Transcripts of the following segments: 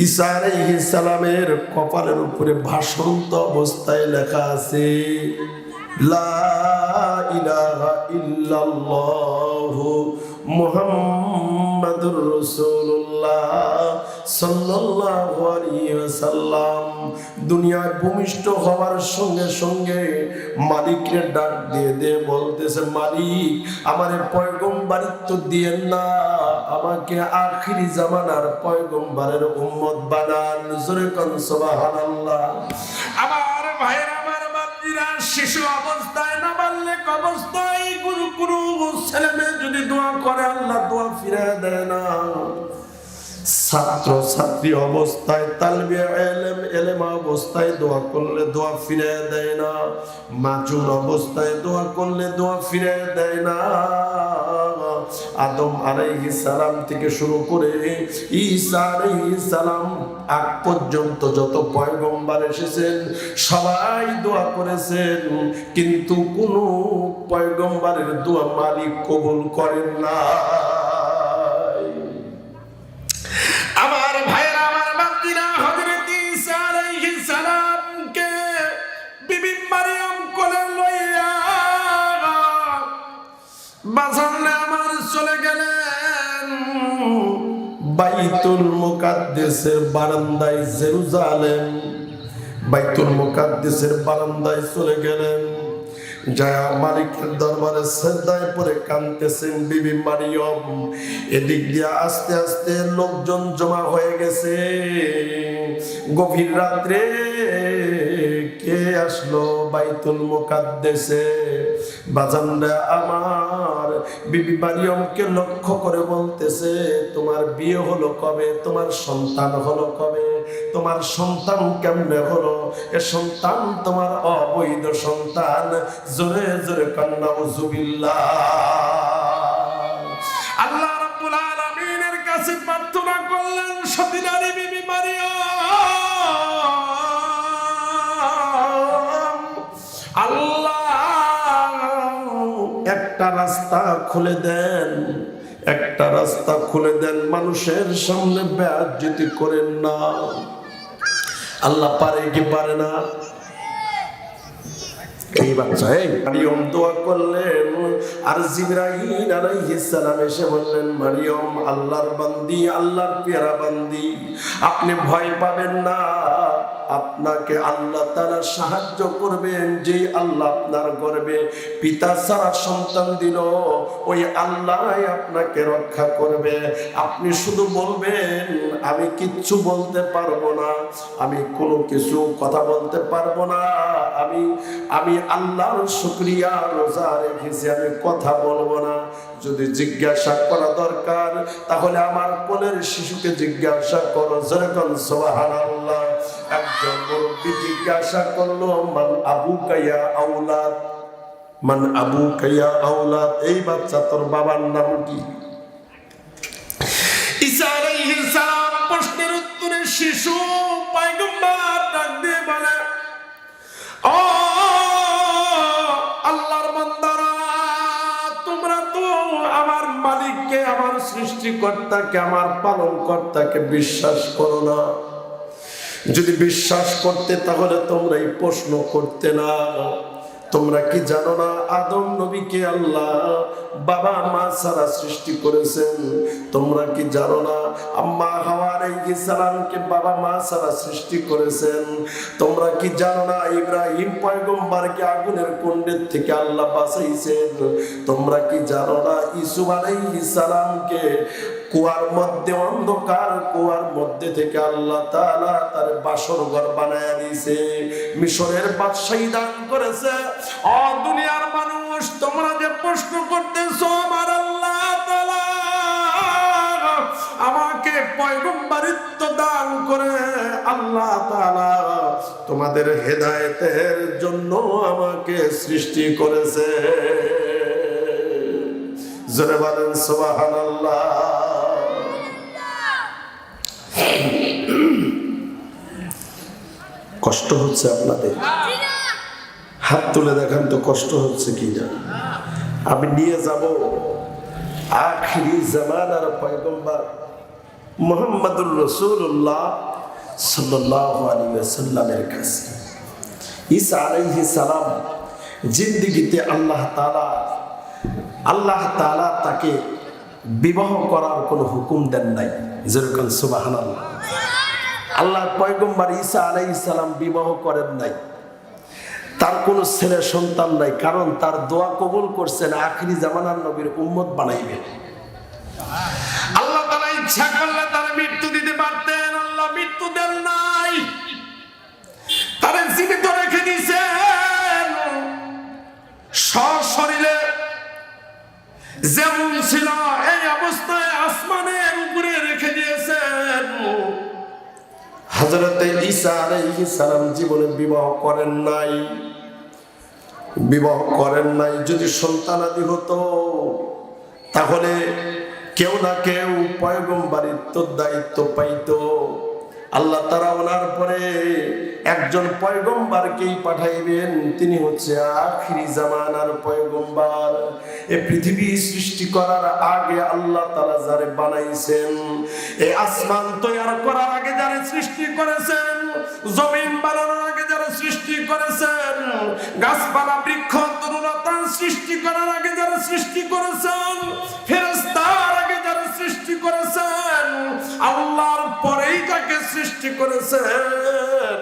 ঈসা আলাইহিসসালামের কপালের উপরে ভাষন্ত অবস্থায় লেখা আছে লা ইলাহা ইল্লাল্লাহু মুহাম্মাদুর সাল্লাল্লাহু আলাইহি ওয়াসাল্লাম দুনিয়ায় ভূমিষ্ঠ হওয়ার সঙ্গে সঙ্গে ডাক দিয়ে দিয়ে বলতেছে, মালিক, আমারে দিয়েন না, আমাকে আখিরি জামানার পয়গম্বরের উম্মত বানান। জোরে কোন, সুবহানাল্লাহ। আমার আমার শিশু অবস্থায় না বাল্যক অবস্থায় গুরু ছেলে মেয়ে যদি দোয়া করে আল্লাহ দোয়া ফিরে দেয় না। ছাত্র ছাত্রী অবস্থায়, তালবিয়া এলেম এলেম অবস্থায় দোয়া করলে দোয়া ফিরে দেয় না। মাজুর অবস্থায় দোয়া করলে দোয়া ফিরে দেয় না। আদম আলাইহিস সালাম থেকে শুরু করে ঈসা আলাইহিস সালাম আগ পর্যন্ত যত পয়গম্বর এসেছেন, সবাই দোয়া করেছেন। কিন্তু কোনো পয়গম্বরের দোয়া মালিক কবুল করেন না। বাইতুল মুকাদ্দেসের বারান্দায় জেরুজালেম, বাইতুল মুকাদ্দেসের বারান্দায় চলে গেলেন। যায়া মালিকের দরবারে শ্রদ্ধায় পরে কানতেছেন বিবি মারিয়ম, এদিক দিয়ে আস্তে আস্তে লোকজন জমা হয়ে গেছে। গভীর রাত্রে কে আসলো বাইতুল মুকাদ্দেসে? বাজানরা আমার বিবি মারিয়মকে লক্ষ্য করে বলতেছে, তোমার বিয়ে হলো কবে? তোমার সন্তান হলো কবে? তোমার সন্তান কেমনে হলো? এ সন্তান তোমার অবৈধ সন্তান। জোরে জোরে কান্না উজুবিল্লাহ একটা রাস্তা খুলে দেন, একটা রাস্তা খুলে দেন, মানুষের সামনে ব্যাজ্যতি করেন না, আল্লাহ পারে কি পারে না? এই বাচ্চা, এই। মারিয়ম দোয়া করলেন, আর জিব্রাহিম আলাইহিস সালাম এসে বললেন, মারিয়ম, আল্লাহর বান্দি, আল্লাহর পেয়ারা বান্দি, আপনি ভয় পাবেন না। আপনাকে আল্লাহ তারা সাহায্য করবেন যে আল্লাহ আপনার গর্বে পিতা ছাড়া সন্তান দিল, ওই আল্লাহ আপনাকে রক্ষা করবে। আপনি শুধু বলবেন, আমি কিচ্ছু বলতে পারব না, আমি কোনো কিছু কথা বলতে পারব না, আমি আমি আল্লাহর শুক্রিয়া রোজা রেখেছি আমি কথা বলব না। যদি জিজ্ঞাসা করা দরকার, তাহলে আমার কোলের শিশুকে জিজ্ঞাসা করো যেরকম সোহান আল্লাহ মুরব্বী জিজ্ঞাসা করল, মান আবু কাইয়া আউলাদ মান আবু কাইয়া আউলাদ এই বাচ্চা তোর বাবার নাম কি? ঈসা প্রশ্নের উত্তরে শিশু পয়গম্বর ডাক দিয়ে বলে, ও আল্লাহর বান্দারা, তোমরা তো আমার মালিককে, আমার সৃষ্টিকর্তাকে, আমার পালন কর্তাকে বিশ্বাস করো না। যদি বিশ্বাস করতে তাহলে তোমরা এই প্রশ্ন করতে না। তোমরা কি জানো না আদম নবীকে আল্লাহ বাবা মা সারা সৃষ্টি করেছেন? তোমরা কি জানো না আম্মা হাওয়ার এই সালামকে বাবা মা সারা সৃষ্টি করেছেন? তোমরা কি জানো না ইব্রাহিম পয়গম্বরকে আগুনের কুণ্ডের থেকে আল্লাহ বাঁচাইছেন? তোমরা কি জানো না ইসু আলাইহিস সালামকে কুয়ার মধ্যে, অন্ধকার কুয়ার মধ্যে থেকে আল্লাহ তাআলা তার বাসর ঘর বানায় দিয়েছে। মিশরের বাদশাহী দান করেছে। ও দুনিয়ার মানুষ, তোমরা যে প্রশ্ন করতেছো, আমার আল্লাহ আমাকে পয়গম্বরিত্ব দান করে আল্লাহ তাআলা তোমাদের হেদায়েতের জন্য আমাকে সৃষ্টি করেছে। জোরে বলেন, সুবহানাল্লাহ। কষ্ট হচ্ছে আপনাদের। হাত তুলে দেখান তো কষ্ট হচ্ছে কি না আমি নিয়ে যাব আখিরি জামানার পয়গম্বর মোহাম্মদুর রসুল্লাহ সাল্লাহ আলিয়াল্লামের কাছে। ঈসা আলাইহি সালাম জিন্দিগিতে আল্লাহ তালা আল্লাহ তালা তাকে বিবাহ করার কোনো হুকুম দেন নাই। যেরকম সুবাহান আল্লাহ পয়গম্বর ঈসা আলাইহিস সালাম বিবাহ করেন নাই। তার কোনো ছেলে সন্তান নাই, কারণ তার দোয়া কবুল করছেন আখিরি জামানার নবীর উম্মত বানাইবে। আল্লাহ তালা ইচ্ছা করলে তার মৃত্যু দিতে পারতেন, আল্লাহ মৃত্যু দেন নাই। তারা জীবিত রেখে দিয়েছেন। সশরীরে যেমন ছিল, এই অবস্থায় আসমানের উপরে রেখে দিয়েছেন। হজরতে ঈসা আলাইহিস সালাম জীবনে বিবাহ করেন নাই। বিবাহ করেন নাই যদি সন্তানাদি হতো তাহলে কেউ না কেউ পয়গম্বারিত্ব দায়িত্ব পাইতো। আল্লাহ তারা ওনার পরে একজন পয়গম্বারকেই পাঠাইবেন। তিনি হচ্ছে আখিরি জামানার পয়গম্বার। এ পৃথিবী সৃষ্টি করার আগে আল্লাহ তারা যারে বানাইছেন এই আসমান তৈরি করার আগে যারা সৃষ্টি করেছেন, জমিন বানানোর আগে যারা সৃষ্টি করেছেন, গাছপালা, বৃক্ষ, তরুণতা সৃষ্টি করার আগে যারা সৃষ্টি করেছেন ফেরেস্তার আগে যারা সৃষ্টি করেছেন যাকে সৃষ্টি করেছেন।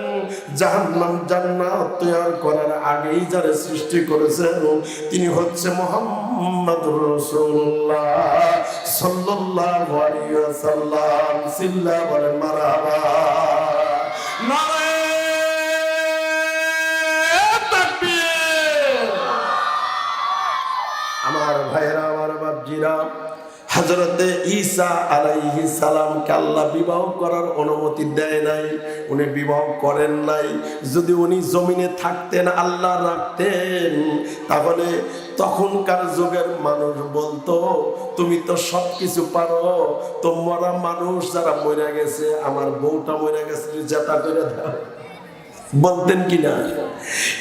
জাহান্নাম জান্নাত তৈরি করার আগেই যারা সৃষ্টি করেছেন, তিনি হচ্ছে মোহাম্মদ রাসূলুল্লাহ সাল্লাল্লাহু আলাইহি ওয়াসাল্লাম। সিল্লা বলেন মারহাবা আমার ভাইরা আমার বাপজিরা হজরতে ঈসা আলাইহি সালামকে আল্লাহ বিবাহ করার অনুমতি দেয় নাই। উনি বিবাহ করেন নাই। যদি উনি জমিনে থাকতেন, আল্লাহ রাখতেন, তাহলে তখনকার যুগের মানুষ বলতো, তুমি তো সব কিছু পারো। তো মরা মানুষ যারা মরে গেছে, আমার বউটা মরে গেছে, জেতা করে দাও। বলতেন কিনা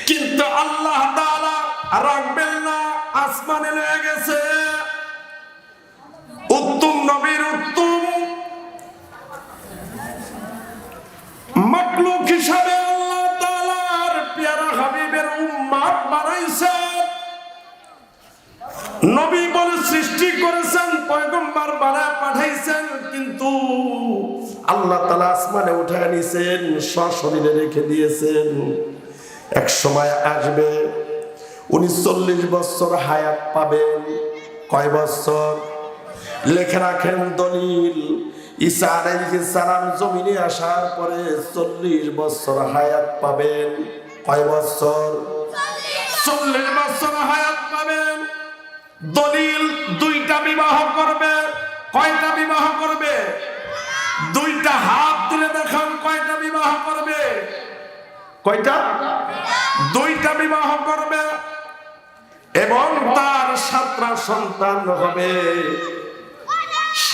কিন্তু আল্লাহ রাখবেন না, আসমানে লয়ে গেছে। নবীর উত্তম। মাকলুক হিসাবে আল্লাহ পেয়ারা হাবিবের বানাইছে নবী বলে সৃষ্টি করেছেন, পয়গম্বর পাঠাইছেন, কিন্তু আল্লাহ তালা আসমানে উঠে নিছেন, সশরীরে রেখে দিয়েছেন। এক সময় আসবে, উনি চল্লিশ বছর হায়াত পাবেন। কয় বছর? লেখে রাখেন দলিল। ঈসা আলাইহিস সালাম জমিনে আসার পরে চল্লিশ বছর হায়াত পাবেন। কয় বছর? চল্লিশ বছর হায়াত পাবেন। দলিল দুইটা বিবাহ করবে। কয়টা বিবাহ করবে? দুইটা হাত তুলে দেখান, কয়টা বিবাহ করবে? কয়টা? দুইটা বিবাহ করবে। এবং তার সাতটা সন্তান হবে।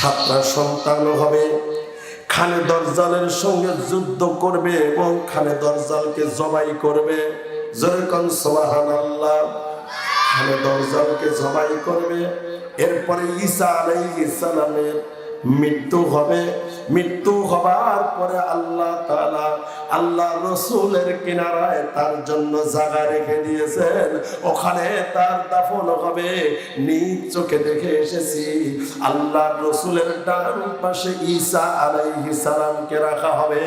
সাতটা সন্তান হবে। খানে দরজালের সঙ্গে যুদ্ধ করবে এবং খানে দরজালকে জবাই করবে। যেরকম সোহান আল্লাহ খানে দরজালকে জবাই করবে। এরপরে ঈসা আলাই ইসালামের মৃত্যু হবে। মৃত্যু হবার পরে আল্লাহ তাআলা আল্লাহ রসুলের কিনারায় তার জন্য জায়গা রেখে দিয়েছেন। ওখানে তার দাফন হবে। নিজ চোখে দেখে এসেছি। আল্লাহ রসুলের ডান পাশে ঈসা আলাইহিস সালামকে রাখা হবে।